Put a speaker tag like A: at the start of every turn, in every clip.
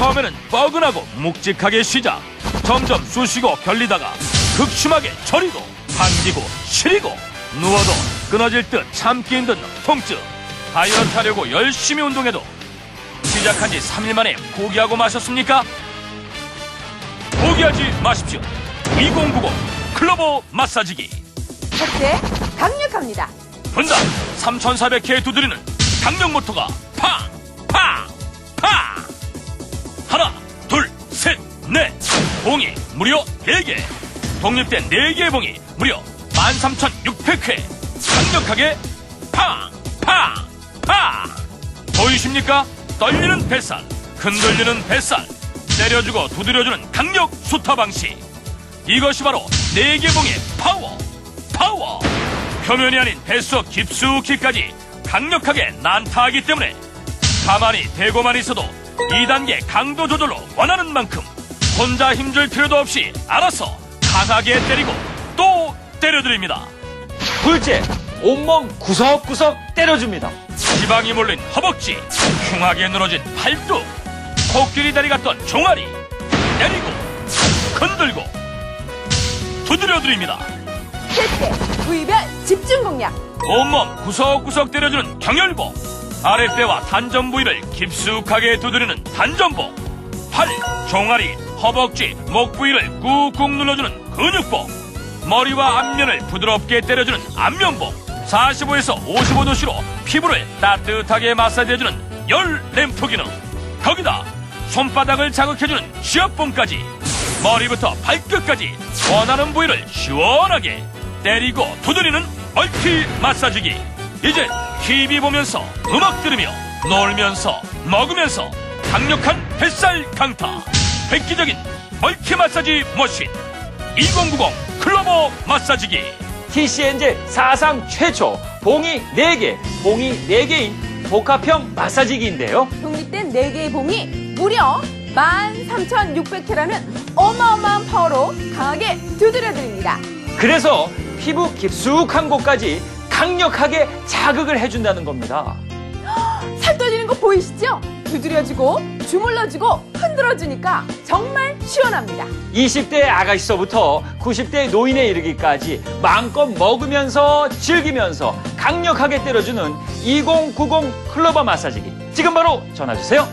A: 처음에는 뻐근하고 묵직하게 시작 점점 쑤시고 결리다가 극심하게 저리고 당기고 시리고 누워도 끊어질 듯 참기 힘든 통증 다이어트 하려고 열심히 운동해도 시작한 지 3일 만에 포기하고 마셨습니까? 포기하지 마십시오 2090 클로버 마사지기
B: 첫째, 강력합니다.
A: 분당 3,400회 두드리는 강력 모터가 봉이 무려 4개! 독립된 4개의 봉이 무려 13,600회! 강력하게 팡! 팡! 팡! 보이십니까? 떨리는 뱃살, 흔들리는 뱃살, 때려주고 두드려주는 강력 수타 방식. 이것이 바로 4개 봉의 파워! 파워! 표면이 아닌 뱃속 깊숙이까지 강력하게 난타하기 때문에 가만히 대고만 있어도 2단계 강도 조절로 원하는 만큼 혼자 힘줄 필요도 없이 알아서 강하게 때리고 또 때려드립니다.
C: 둘째, 온몸 구석구석 때려줍니다.
A: 지방이 몰린 허벅지, 흉하게 늘어진 팔뚝, 코끼리 다리 같던 종아리, 내리고, 흔들고, 두드려드립니다.
B: 셋째, 부위별 집중 공략.
A: 온몸 구석구석 때려주는 경혈봉 아랫배와 단전 부위를 깊숙하게 두드리는 단전봉 팔, 종아리, 허벅지, 목 부위를 꾹꾹 눌러주는 근육봉 머리와 앞면을 부드럽게 때려주는 안면봉 45에서 55도씨로 피부를 따뜻하게 마사지해주는 열 램프 기능. 거기다 손바닥을 자극해주는 지압봉까지. 머리부터 발끝까지 원하는 부위를 시원하게 때리고 두드리는 멀티 마사지기. 이제 TV 보면서 음악 들으며 놀면서 먹으면서 강력한 뱃살 강타 획기적인 멀티 마사지 머신 2090 클로버 마사지기
C: TCNJ 사상 최초 봉이 4개, 봉이 4개인 복합형 마사지기인데요.
B: 독립된 4개의 봉이 무려 13,600회라는 어마어마한 파워로 강하게 두드려드립니다.
C: 그래서 피부 깊숙한 곳까지 강력하게 자극을 해준다는 겁니다.
B: 살 떨리는 거 보이시죠? 두드려주고 주물러주고 흔들어주니까 정말 시원합니다.
C: 20대 아가씨서부터 90대 노인에 이르기까지 마음껏 먹으면서 즐기면서 강력하게 때려주는 2090 클로버 마사지기. 지금 바로 전화주세요.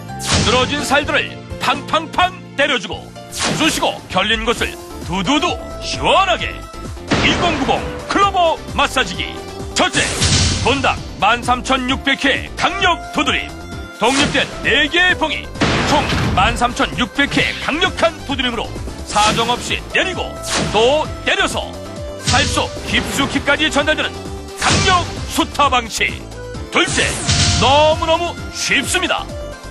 A: 늘어진 살들을 팡팡팡 때려주고 쑤시고 결린 곳을 두두두 시원하게 2090 클로버 마사지기 첫째 본당 13,600회 강력 두드림 독립된 4개의 봉이 총 13,600회 강력한 두드림으로 사정없이 때리고 또 때려서 살속 깊숙이까지 전달되는 강력 수타 방식 둘째 너무너무 쉽습니다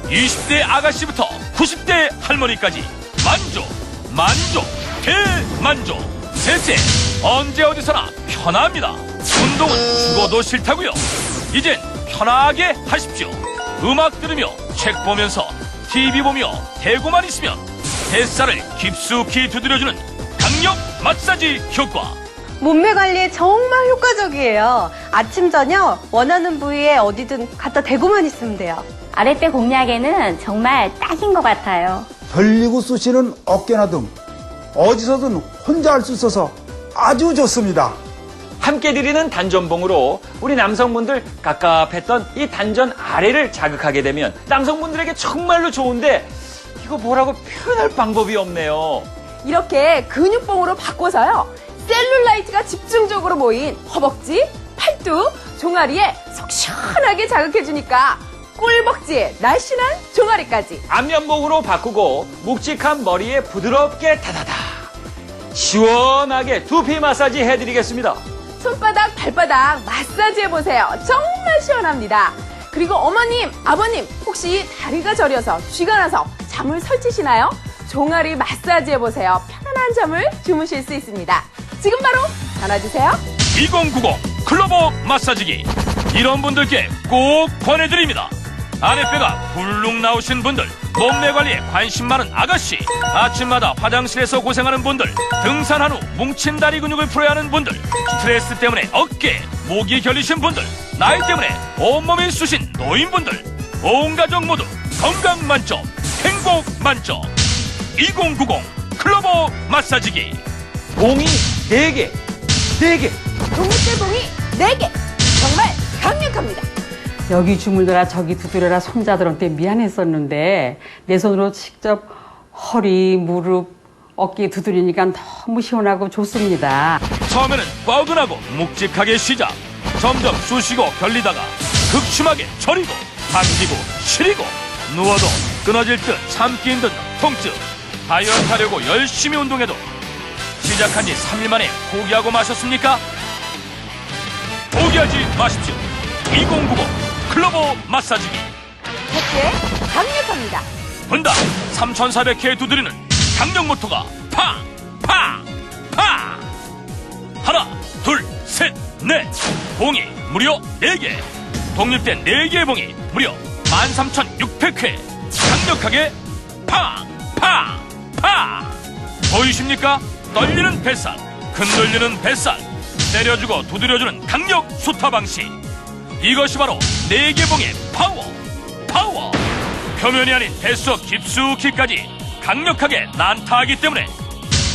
A: 20대 아가씨부터 90대 할머니까지 만족, 만족, 대만족. 셋째, 언제 어디서나 편합니다. 운동은 죽어도 싫다고요. 이젠 편하게 하십시오. 음악 들으며 책 보면서 TV 보며 대고만 있으면 뱃살을 깊숙이 두드려주는 강력 마사지 효과.
D: 몸매 관리에 정말 효과적이에요. 아침, 저녁 원하는 부위에 어디든 갖다 대고만 있으면 돼요.
E: 아랫배 공략에는 정말 딱인 것 같아요.
F: 벌리고 쑤시는 어깨나 등 어디서든 혼자 할 수 있어서 아주 좋습니다.
C: 함께 드리는 단전봉으로 우리 남성분들 갑갑했던 이 단전 아래를 자극하게 되면 남성분들에게 정말로 좋은데 이거 뭐라고 표현할 방법이 없네요.
B: 이렇게 근육봉으로 바꿔서요. 셀룰라이트가 집중적으로 모인 허벅지, 팔뚝, 종아리에 속 시원하게 자극해주니까 꿀벅지에 날씬한 종아리까지
C: 안면봉으로 바꾸고 묵직한 머리에 부드럽게 다다다 시원하게 두피 마사지 해드리겠습니다.
B: 손바닥, 발바닥 마사지 해보세요. 정말 시원합니다. 그리고 어머님, 아버님, 혹시 다리가 저려서 쥐가 나서 잠을 설치시나요? 종아리 마사지 해보세요. 편안한 잠을 주무실 수 있습니다. 지금 바로 전화주세요.
A: 2090 클로버 마사지기 이런 분들께 꼭 권해드립니다 아랫배가 굴룩 나오신 분들 몸매 관리에 관심 많은 아가씨 아침마다 화장실에서 고생하는 분들 등산한 후 뭉친 다리 근육을 풀어야 하는 분들 스트레스 때문에 어깨 목이 결리신 분들 나이 때문에 온몸이 쑤신 노인분들 온 가족 모두 건강 만점 행복 꼭 만점 2090 클로버 마사지기
C: 봉이 네개네개
B: 독립대봉이 4개. 정말 강력합니다.
G: 여기 주물러라 저기 두드려라 손자들한테 미안했었는데 내 손으로 직접 허리, 무릎, 어깨 두드리니까 너무 시원하고 좋습니다.
A: 처음에는 뻐근하고 묵직하게 시작 점점 쑤시고 결리다가 극심하게 저리고 당기고 시리고 누워도 끊어질 듯 참기 힘든 통증 다이어트 하려고 열심히 운동해도 시작한 지 3일 만에 포기하고 마셨습니까? 포기하지 마십시오 2090 클로버 마사지기
B: 객체 강력합니다.
A: 분당 3400회 두드리는 강력 모터가 팡! 팡! 팡! 하나, 둘, 셋, 넷! 봉이 무려 4개! 독립된 4개의 봉이 무려 13,600회! 강력하게 팡! 팡! 팡! 보이십니까? 떨리는 뱃살, 흔들리는 뱃살, 때려주고 두드려주는 강력 수타 방식. 이것이 바로 4개 봉의 파워! 파워! 표면이 아닌 뱃속 깊숙이까지 강력하게 난타하기 때문에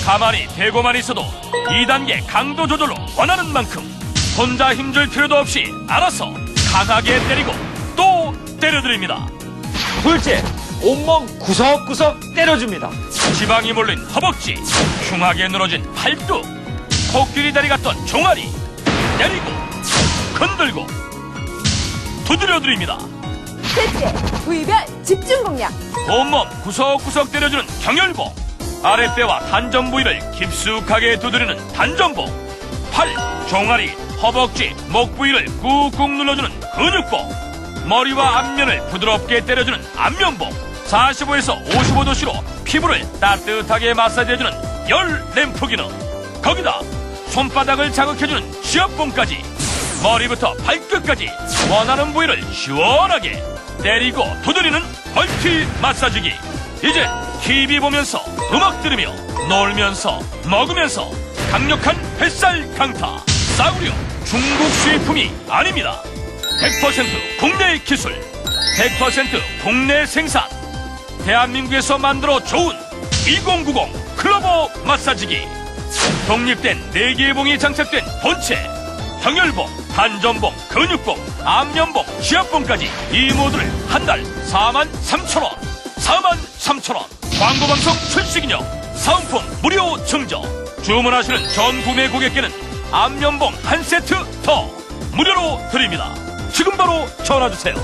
A: 가만히 대고만 있어도 2단계 강도 조절로 원하는 만큼 혼자 힘줄 필요도 없이 알아서 강하게 때리고 또 때려드립니다.
C: 둘째, 온몸 구석구석 때려줍니다.
A: 지방이 몰린 허벅지, 흉하게 늘어진 팔뚝, 코끼리 다리 같던 종아리, 내리고, 흔들고, 두드려드립니다.
B: 셋째, 부위별 집중 공략.
A: 온몸 구석구석 때려주는 경혈봉 아랫배와 단전 부위를 깊숙하게 두드리는 단전봉 팔, 종아리, 허벅지, 목 부위를 꾹꾹 눌러주는 근육봉 머리와 앞면을 부드럽게 때려주는 안면봉 45에서 55도씨로 피부를 따뜻하게 마사지해주는 열 램프 기능. 거기다 손바닥을 자극해주는 지압봉까지 머리부터 발끝까지 원하는 부위를 시원하게 때리고 두드리는 멀티 마사지기. 이제 TV 보면서 음악 들으며 놀면서 먹으면서 강력한 뱃살 강타. 싸구려 중국 수입품이 아닙니다. 100% 국내 기술 100% 국내 생산. 대한민국에서 만들어 좋은 2090 클로버 마사지기. 독립된 4개의 봉이 장착된 본체 경혈봉, 단전봉, 근육봉, 안면봉, 지압봉까지 이 모두를 한 달 4만 3천 원 4만 3천 원. 광고방송 출시 기념 사은품 무료 증정. 주문하시는 전 국내 고객께는 안면봉 한 세트 더 무료로 드립니다. 지금 바로 전화 주세요